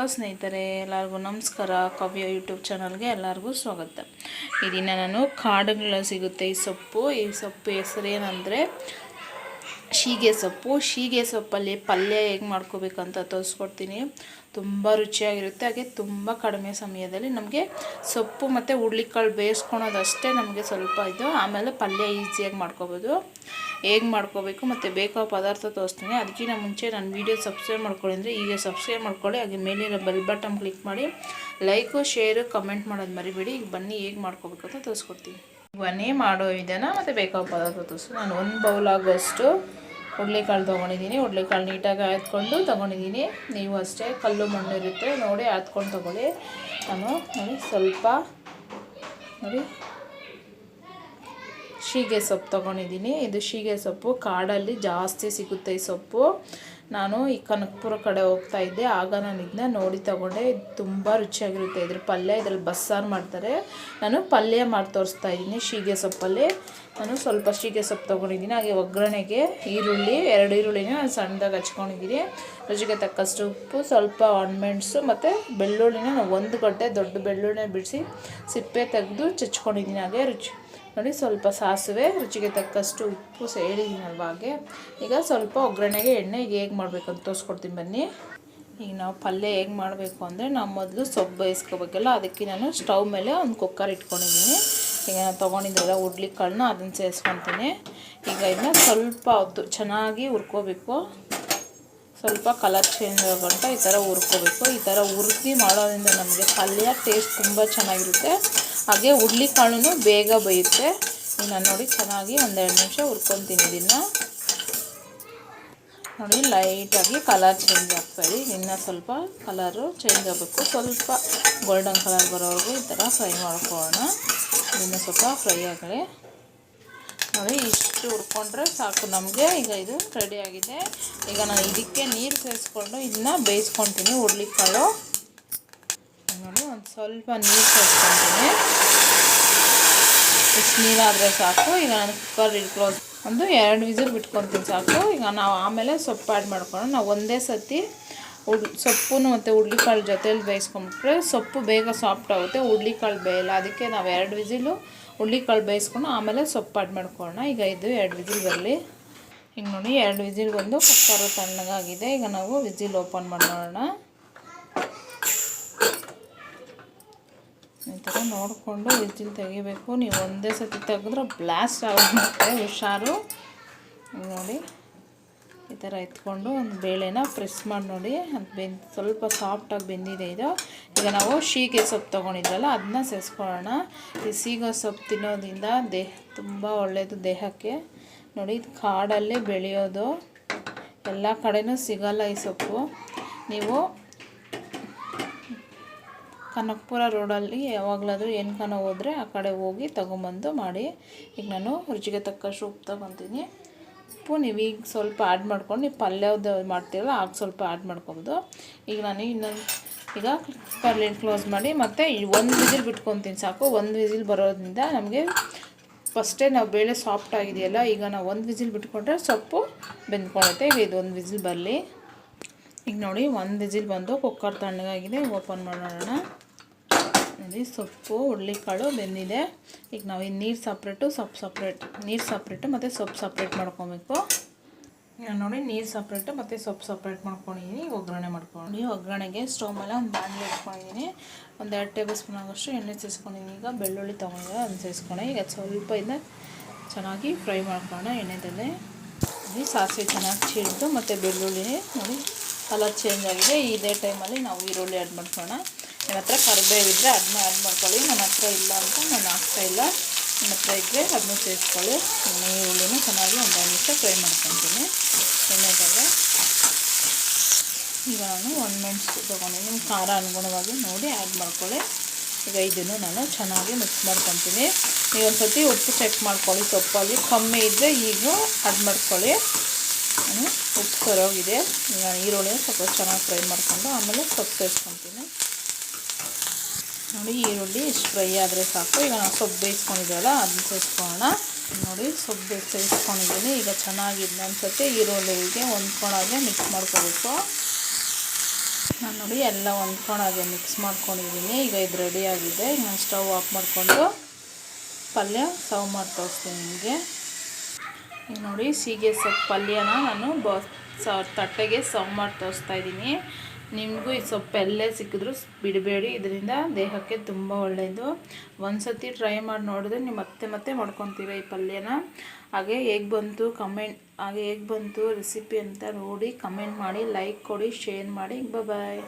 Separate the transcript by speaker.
Speaker 1: Hello ಸ್ನೇಹಿತರೆ, ಎಲ್ಲರಿಗೂ ನಮಸ್ಕಾರ. ಕವ್ಯ ಯೂಟ್ಯೂಬ್ ಚಾನಲ್ಗೆ ಎಲ್ಲರಿಗೂ ಸ್ವಾಗತ. ಈ ದಿನ ನಾನು ಕಾಡುಗಳ ಸಿಗುತ್ತೆ. ಈ ಸೊಪ್ಪು ಈ ಸೊಪ್ಪು ಹೆಸರು ಶೀಗೆ ಸೊಪ್ಪು, ಶೀಗೆ ಸೊಪ್ಪಲ್ಲಿ ಪಲ್ಯ ಹೇಗೆ ಮಾಡ್ಕೋಬೇಕಂತ ತೋರಿಸ್ಕೊಡ್ತೀನಿ. ತುಂಬ ರುಚಿಯಾಗಿರುತ್ತೆ. ಹಾಗೆ ತುಂಬ ಕಡಿಮೆ ಸಮಯದಲ್ಲಿ ನಮಗೆ ಸೊಪ್ಪು ಮತ್ತು ಹುಳ್ಳಿಕಾಳು ಬೇಯಿಸ್ಕೊಳೋದಷ್ಟೇ ನಮಗೆ ಸ್ವಲ್ಪ ಇದು. ಆಮೇಲೆ ಪಲ್ಯ ಈಸಿಯಾಗಿ ಮಾಡ್ಕೋಬೋದು. ಹೇಗೆ ಮಾಡ್ಕೋಬೇಕು ಮತ್ತು ಬೇಕಾದ ಪದಾರ್ಥ ತೋರಿಸ್ತೀನಿ. ಅದಕ್ಕಿಂತ ಮುಂಚೆ ನನ್ನ ವೀಡಿಯೋ ಸಬ್ಸ್ಕ್ರೈಬ್ ಮಾಡ್ಕೊಳ್ಳಿ ಅಂದರೆ ಈಗ ಸಬ್ಸ್ಕ್ರೈಬ್ ಮಾಡ್ಕೊಳ್ಳಿ. ಹಾಗೆ ಮೇಲಿರೋ ಬೆಲ್ ಬಟನ್ ಕ್ಲಿಕ್ ಮಾಡಿ ಲೈಕು, ಶೇರು, ಕಮೆಂಟ್ ಮಾಡೋದು ಮರಿಬೇಡಿ. ಈಗ ಬನ್ನಿ ಹೇಗೆ ಮಾಡ್ಕೋಬೇಕು ಅಂತ ತೋರಿಸ್ಕೊಡ್ತೀನಿ. ಬನ್ನಿ, ಮಾಡೋ ವಿಧಾನ ಮತ್ತು ಬೇಕಾದ ಪದಾರ್ಥ ತೋರಿಸು. ನಾನು ಒಂದು ಬೌಲ್ ಆಗೋಷ್ಟು ಹುಡ್ಲಿಕಾಳು ತೊಗೊಂಡಿದ್ದೀನಿ. ಹುಡ್ಲಿಕಾಳು ನೀಟಾಗಿ ಆಯ್ದುಕೊಂಡು ತೊಗೊಂಡಿದ್ದೀನಿ. ನೀವು ಅಷ್ಟೇ ಕಲ್ಲು ಮಣ್ಣು ಇರುತ್ತೆ, ನೋಡಿ ಆಯ್ದುಕೊಂಡು ತೊಗೊಳ್ಳಿ. ನಾನು ನೋಡಿ ಸ್ವಲ್ಪ, ನೋಡಿ. ಶೀಗೆ ಸೊಪ್ಪು ತೊಗೊಂಡಿದ್ದೀನಿ. ಇದು ಶೀಗೆ ಸೊಪ್ಪು, ಕಾಡಲ್ಲಿ ಜಾಸ್ತಿ ಸಿಗುತ್ತೆ ಈ ಸೊಪ್ಪು. ನಾನು ಈ ಕನಕಪುರ ಕಡೆ ಹೋಗ್ತಾ ಇದ್ದೆ. ಆಗ ನಾನು ಇದನ್ನ ನೋಡಿ ತಗೊಂಡೆ. ಇದು ತುಂಬ ರುಚಿಯಾಗಿರುತ್ತೆ. ಇದ್ರ ಪಲ್ಯ, ಇದ್ರಲ್ಲಿ ಬಸ್ಸಾರು ಮಾಡ್ತಾರೆ. ನಾನು ಪಲ್ಯ ಮಾಡಿ ತೋರಿಸ್ತಾ ಇದ್ದೀನಿ. ಶೀಗೆ ಸೊಪ್ಪಲ್ಲಿ. ನಾನು ಸ್ವಲ್ಪ ಶೀಗೆ ಸೊಪ್ಪು ತೊಗೊಂಡಿದ್ದೀನಿ. ಹಾಗೆ ಒಗ್ಗರಣೆಗೆ ಈರುಳ್ಳಿ, ಎರಡು ಈರುಳ್ಳಿನ ನಾನು ಸಣ್ಣದಾಗಿ ಹಚ್ಕೊಂಡಿದ್ದೀನಿ. ರುಚಿಗೆ ತಕ್ಕಷ್ಟು ಉಪ್ಪು, ಸ್ವಲ್ಪ ಒಣಮೆಣಸು ಮತ್ತು ಬೆಳ್ಳುಳ್ಳಿನ ನಾನು ಒಂದು ಗಡ್ಡೆ ದೊಡ್ಡ ಬೆಳ್ಳುಳ್ಳಿನ ಬಿಡಿಸಿ ಸಿಪ್ಪೆ ತೆಗೆದು ಚಚ್ಕೊಂಡಿದ್ದೀನಿ. ಹಾಗೆ ರುಚಿ ನೋಡಿ, ಸ್ವಲ್ಪ ಸಾಸಿವೆ, ರುಚಿಗೆ ತಕ್ಕಷ್ಟು ಉಪ್ಪು ಹೇಳಿದ್ದೀನಲ್ವ ಹಾಗೆ ಈಗ ಸ್ವಲ್ಪ ಒಗ್ಗರಣೆಗೆ ಎಣ್ಣೆ ಹೇಗೆ ಮಾಡಬೇಕಂತ ತೋರಿಸ್ಕೊಡ್ತೀನಿ ಬನ್ನಿ. ಈಗ ನಾವು ಪಲ್ಯ ಹೇಗೆ ಮಾಡಬೇಕು ಅಂದರೆ, ನಾವು ಮೊದಲು ಸೊಪ್ಪು ಬೇಯಿಸ್ಕೋಬೇಕಲ್ಲ, ಅದಕ್ಕೆ ನಾನು ಸ್ಟವ್ ಮೇಲೆ ಒಂದು ಕುಕ್ಕರ್ ಇಟ್ಕೊಂಡಿದ್ದೀನಿ. ಈಗ ನಾನು ತೊಗೊಂಡಿದ್ದೆಲ್ಲ ಉಡ್ಲಿ ಕಾಳನ್ನ ಅದನ್ನು ಸೇರಿಸ್ಕೊತೀನಿ. ಈಗ ಇದನ್ನ ಸ್ವಲ್ಪ ಹೊತ್ತು ಚೆನ್ನಾಗಿ ಹುರ್ಕೋಬೇಕು. ಸ್ವಲ್ಪ ಕಲರ್ ಚೇಂಜ್ ಆಗೋಂಟ ಈ ಥರ ಹುರ್ಕೋಬೇಕು. ಈ ಥರ ಹುರ್ದಿ ಮಾಡೋದ್ರಿಂದ ನಮಗೆ ಪಲ್ಯ ಟೇಸ್ಟ್ ತುಂಬ ಚೆನ್ನಾಗಿರುತ್ತೆ. ಹಾಗೆ ಕಾಳು ಬೇಗ ಬೇಯುತ್ತೆ. ನಾನು ನೋಡಿ ಚೆನ್ನಾಗಿ ಒಂದೆರಡು ನಿಮಿಷ ಹುರ್ಕೊತೀನಿ ಇದನ್ನು ನೋಡಿ ಲೈಟಾಗಿ ಕಲರ್ ಚೇಂಜ್ ಆಗ್ತಾಯಿದೆ ಇನ್ನು ಸ್ವಲ್ಪ ಕಲರು ಚೇಂಜ್ ಆಗಬೇಕು. ಸ್ವಲ್ಪ ಗೋಲ್ಡನ್ ಕಲರ್ ಬರೋವರೆಗೂ ಈ ಥರ ಫ್ರೈ ಮಾಡ್ಕೊಳ್ಳೋಣ. ಇನ್ನು ಸ್ವಲ್ಪ ಫ್ರೈ ಆಗಲಿ. ನೋಡಿ ಇಷ್ಟು ಹುರ್ಕೊಂಡ್ರೆ ಸಾಕು ನಮಗೆ. ಈಗ ಇದು ರೆಡಿಯಾಗಿದೆ ಈಗ ನಾನು ಇದಕ್ಕೆ ನೀರು ಸೇರಿಸ್ಕೊಂಡು ಇದನ್ನ ಬೇಯಿಸ್ಕೊತೀನಿ ಒಂದು ಸ್ವಲ್ಪ ನೀರು ಸೇರಿಸ್ಕೊತೀನಿ ಇಷ್ಟು ನೀರಾದರೆ ಸಾಕು. ಈಗ ನಾನು ಕುಕ್ಕರ್ ಕ್ಲೋಸ್ ಒಂದು ಎರಡು ವಿಸಿಲ್ ಬಿಟ್ಕೊತೀನಿ ಸಾಕು. ಈಗ ನಾವು ಆಮೇಲೆ ಸೊಪ್ಪು ಆ್ಯಡ್ ಮಾಡ್ಕೊಂಡು ನಾವು ಒಂದೇ ಸತಿ ಉಡ್ ಸೊಪ್ಪು ಮತ್ತು ಹುಡ್ಲಿಕಾಳು ಜೊತೇಲಿ ಬೇಯಿಸ್ಕೊಂಡ್ಬಿಟ್ರೆ ಸೊಪ್ಪು ಬೇಗ ಸಾಫ್ಟ್ ಆಗುತ್ತೆ. ಹುಡ್ಲಿಕಾಳು ಬೇಯಲ್ಲ. ಅದಕ್ಕೆ ನಾವು ಎರಡು ವಿಸಿಲು ಹುಳ್ಳಿಕಾಳು ಬೇಯಿಸ್ಕೊಂಡು ಆಮೇಲೆ ಸೊಪ್ಪು ಆ್ಯಡ್ ಮಾಡ್ಕೊಳ್ಳೋಣ. ಈಗ ಇದು ಎರಡು ವಿಸಿಲ್ ಬರಲಿ. ಈಗ ನೋಡಿ ಎರಡು ವಿಸಿಲ್ ಬಂದು ಕುಕ್ಕರು ತಣ್ಣಗಾಗಿದೆ. ಈಗ ನಾವು ವಿಸಿಲ್ ಓಪನ್ ಮಾಡೋಣ ಈ ಥರ ನೋಡಿಕೊಂಡು ವಿಜಿಲ್ ತೆಗಿಬೇಕು. ನೀವು ಒಂದೇ ಸತಿ ತೆಗೆದ್ರೆ ಬ್ಲಾಸ್ಟ್ ಆಗುತ್ತೆ ಹುಷಾರು. ನೋಡಿ, ಈ ಥರ ಎತ್ಕೊಂಡು ಒಂದು ಬೇಳೆನ ಪ್ರೆಸ್ ಮಾಡಿ ನೋಡಿ, ಅದು ಬೆಂದ್ ಸ್ವಲ್ಪ ಸಾಫ್ಟಾಗಿ ಬೆಂದಿದೆ ಇದು. ಈಗ ನಾವು ಶೀಗೆ ಸೊಪ್ಪು ತೊಗೊಂಡಿದ್ರಲ್ಲ ಅದನ್ನ ಸೇರಿಸ್ಕೊಳ್ಳೋಣ ಈ ಸೀಗೆ ಸೊಪ್ಪು ತಿನ್ನೋದ್ರಿಂದ ದೇಹ ತುಂಬ ಒಳ್ಳೆಯದು ದೇಹಕ್ಕೆ. ನೋಡಿ, ಇದು ಕಾಡಲ್ಲೇ ಬೆಳೆಯೋದು. ಎಲ್ಲ ಕಡೆನೂ ಸಿಗಲ್ಲ ಈ ಸೊಪ್ಪು. ನೀವು ಕನಕಪುರ ರೋಡಲ್ಲಿ ಯಾವಾಗಲಾದರೂ ಕನ ಹೋದರೆ ಆ ಕಡೆ ಹೋಗಿ ತೊಗೊಂಬಂದು ಮಾಡಿ. ಈಗ ನಾನು ರುಚಿಗೆ ತಕ್ಕಷ್ಟು ಉಪ್ಪು ತೊಗೊತೀನಿ. ಉಪ್ಪು ನೀವು ಈಗ ಸ್ವಲ್ಪ ಆ್ಯಡ್ ಮಾಡ್ಕೊಂಡು, ನೀವು ಪಲ್ಯದ ಮಾಡ್ತೀರಲ್ಲ, ಆಗ ಸ್ವಲ್ಪ ಆ್ಯಡ್ ಮಾಡ್ಕೊಬೋದು. ಈಗ ನಾನು ಇನ್ನೊಂದು, ಈಗ ಕುಕ್ಕರ್ ಕ್ಲೋಸ್ ಮಾಡಿ, ಮತ್ತು ಒಂದು ವಿಸಿಲ್ ಬಿಟ್ಕೊತೀನಿ ಸಾಕು. ಒಂದು ವಿಸಿಲ್ ಬರೋದ್ರಿಂದ ನಮಗೆ ಫಸ್ಟೇ ನಾವು ಬೇಳೆ ಸಾಫ್ಟ್ ಆಗಿದೆಯಲ್ಲ, ಈಗ ನಾವು ಒಂದು ವಿಸಿಲ್ ಬಿಟ್ಕೊಂಡ್ರೆ ಸೊಪ್ಪು ಬೆಂದ್ಕೊಳುತ್ತೆ. ಈಗ ಇದು ಒಂದು ವಿಸಿಲ್ ಬರಲಿ. ಈಗ ನೋಡಿ ಒಂದು ಜಿಲ್ ಬಂದು ಕುಕ್ಕರ್ ತಣ್ಣಗಾಗಿದೆ. ಓಪನ್ ಮಾಡೋಣ. ನೋಡಿ, ಸೊಪ್ಪು, ಹುರುಳಿಕಾಳು ಬೆಂದಿದೆ. ಈಗ ನಾವು ಈ ನೀರು ಸಪ್ರೇಟು ಸೊಪ್ಪು ಸಪ್ರೇಟ್ ನೀರು ಸಪ್ರೇಟು ಮತ್ತು ಸೊಪ್ಪು ಸಪ್ರೇಟ್ ಮಾಡ್ಕೊಬೇಕು. ನೋಡಿ, ನೀರು ಸಪ್ರೇಟು ಮತ್ತು ಸೊಪ್ಪು ಸಪ್ರೇಟ್ ಮಾಡ್ಕೊಂಡಿದ್ದೀನಿ ಒಗ್ಗರಣೆ ಮಾಡ್ಕೊಂಡು ಒಗ್ಗರಣೆಗೆ ಸ್ಟವ್ ಮೇಲೆ ಒಂದು ಬಾಣಲೆ ಇಟ್ಕೊಂಡಿದ್ದೀನಿ ಒಂದು ಎರಡು ಟೇಬಲ್ ಸ್ಪೂನ್ ಆಗೋಷ್ಟು ಎಣ್ಣೆ ಸೇರಿಸ್ಕೊಂಡಿದ್ದೀನಿ ಈಗ ಬೆಳ್ಳುಳ್ಳಿ ತೊಗೊಂಡು ಅದನ್ನು ಸೇರಿಸ್ಕೊಂಡೆ ಈಗ ಸ್ವಲ್ಪ ಇದನ್ನ ಚೆನ್ನಾಗಿ ಫ್ರೈ ಮಾಡ್ಕೊಳ್ಳೋಣ ಎಣ್ಣೆದಲ್ಲೇ. ಸಾಸಿವೆ ಚೆನ್ನಾಗಿ ಚಿಡ್ದು ಮತ್ತು ಬೆಳ್ಳುಳ್ಳಿ ನೋಡಿ. ಕಲರ್ ಚೇಂಜ್ ಆಗಿದೆ. ಇದೇ ಟೈಮಲ್ಲಿ ನಾವು ಈರುಳ್ಳಿ ಆ್ಯಡ್ ಮಾಡ್ಕೊಳ್ಳೋಣ. ನನ್ನ ಹತ್ರ ಕರಿಬೇವಿದ್ರೆ ಅದನ್ನ ಆ್ಯಡ್ ಮಾಡ್ಕೊಳ್ಳಿ. ನನ್ನ ಹತ್ರ ಇಲ್ಲ ಅಂತ ನಾನು ಹಾಕ್ತಾ ಇಲ್ಲ. ನನ್ನ ಹತ್ರ ಇದ್ದರೆ ಅದನ್ನು ಸೇರಿಸ್ಕೊಳ್ಳಿ. ಈರುಳ್ಳಿನೂ ಚೆನ್ನಾಗಿ ಒಂದು ನಿಮಿಷ ಫ್ರೈ ಮಾಡ್ಕೊತೀನಿ. ಎಣ್ಣೆದಲ್ಲೇ ಈಗ ನಾನು ಒನ್ ಮೆಣಸು ತೊಗೊಂಡಿದ್ದೀನಿ ಖಾರ ಅನುಗುಣವಾಗಿ ನೋಡಿ ಆ್ಯಡ್ ಮಾಡ್ಕೊಳ್ಳಿ. ಈಗ ಇದನ್ನು ನಾನು ಚೆನ್ನಾಗಿ ಮಿಕ್ಸ್ ಮಾಡ್ಕೊತೀನಿ. ನೀವು ಒಂದು ಸರ್ತಿ ಉಪ್ಪು ಚೆಕ್ ಮಾಡ್ಕೊಳ್ಳಿ. ಸೊಪ್ಪಲ್ಲಿ ಕಮ್ಮಿ ಇದ್ದರೆ ಈಗ ಆ್ಯಡ್ ಮಾಡ್ಕೊಳ್ಳಿ. ಉಪ್ಪು ಕರೋಗಿದೆ. ಈಗ ಈರುಳ್ಳಿ ಸ್ವಲ್ಪ ಚೆನ್ನಾಗಿ ಫ್ರೈ ಮಾಡಿಕೊಂಡು ಆಮೇಲೆ ಸೊಪ್ಪು ಸೇರಿಸ್ಕೊತೀನಿ. ನೋಡಿ, ಈರುಳ್ಳಿ ಇಷ್ಟು ಫ್ರೈ ಆದರೆ ಸಾಕು. ಈಗ ನಾವು ಸೊಪ್ಪು ಬೇಯಿಸ್ಕೊಂಡಿದ್ದೀವಲ್ಲ ಅದನ್ನ ಸೇರಿಸ್ಕೊಳ್ಳೋಣ. ನೋಡಿ, ಸೊಪ್ಪು ಸೇರಿಸ್ಕೊಂಡಿದ್ದೀನಿ. ಈಗ ಚೆನ್ನಾಗಿದೆ ಅನ್ಸುತ್ತೆ ಈರುಳ್ಳಿಗೆ ಹೊಂದ್ಕೊಳಾಗೆ ಮಿಕ್ಸ್ ಮಾಡ್ಕೋಬೇಕು. ನಾನು ನೋಡಿ ಎಲ್ಲ ಹೊಂದ್ಕೊಂಡಾಗೆ ಮಿಕ್ಸ್ ಮಾಡ್ಕೊಂಡಿದ್ದೀನಿ. ಈಗ ಇದು ರೆಡಿ ಆಗಿದೆ. ಈಗ ನಾನು ಸ್ಟವ್ ಆಫ್ ಮಾಡಿಕೊಂಡು ಪಲ್ಯ ಸರ್ವ್ ಮಾಡಿ ತೋರಿಸ್ತೀನಿ ನಿಮಗೆ. ಈಗ ನೋಡಿ, ಸೀಗೆ ಸೊಪ್ಪು ಪಲ್ಯನ ನಾನು ಬ ತಟ್ಟೆಗೆ ಸರ್ವ್ ಮಾಡಿ ತೋರಿಸ್ತಾ ಇದ್ದೀನಿ. ನಿಮಗೂ ಈ ಸೊಪ್ಪು ಎಲ್ಲೇ ಸಿಕ್ಕಿದ್ರೂ ಬಿಡಬೇಡಿ. ಇದರಿಂದ ದೇಹಕ್ಕೆ ತುಂಬ ಒಳ್ಳೆಯದು ಒಂದು ಸತಿ ಟ್ರೈ ಮಾಡಿ ನೋಡಿದ್ರೆ ನೀವು ಮತ್ತೆ ಮತ್ತೆ ಮಾಡ್ಕೊತೀರ ಈ ಪಲ್ಯನ. ಹಾಗೆ ಹೇಗೆ ಬಂತು ಕಮೆಂಟ್, ಹಾಗೆ ಹೇಗೆ ಬಂತು ರೆಸಿಪಿ ಅಂತ ನೋಡಿ ಕಮೆಂಟ್ ಮಾಡಿ, ಲೈಕ್ ಕೊಡಿ, ಶೇರ್ ಮಾಡಿ. ಬಾಯ್